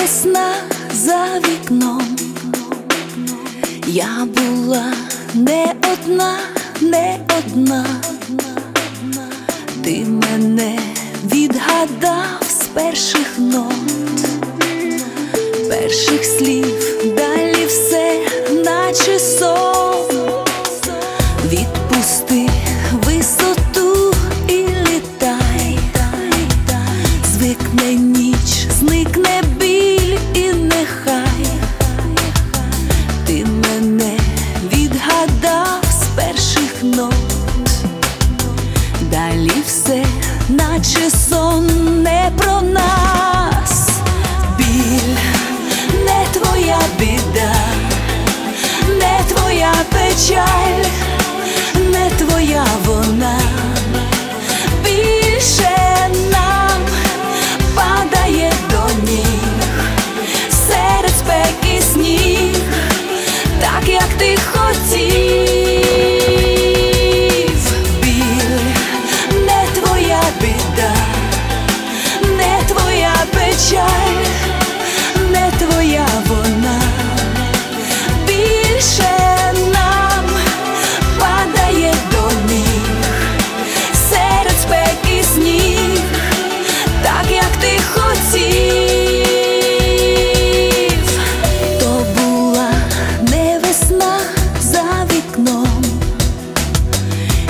весна за вікном, я була не одна, не одна, ти мене відгадав з перших нот, перших слів, далі все, наче сон не про нас, біль не твоя біда,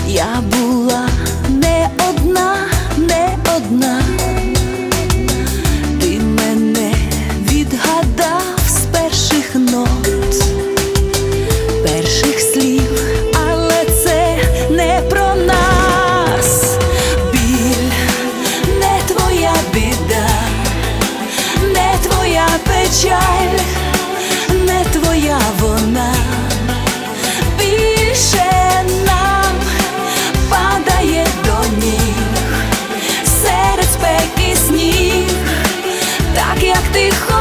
я була не одна, не одна, ти мене відгадав з перших нот. Перших слів, але це не про нас. Біль не твоя біда, не твоя печаль,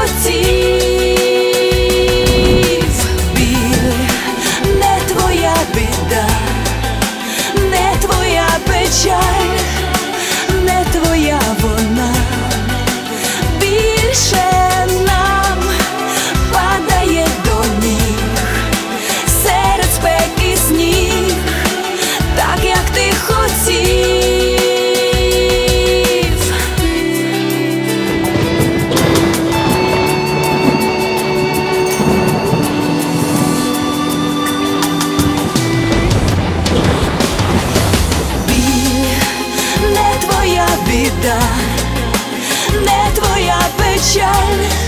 see ocean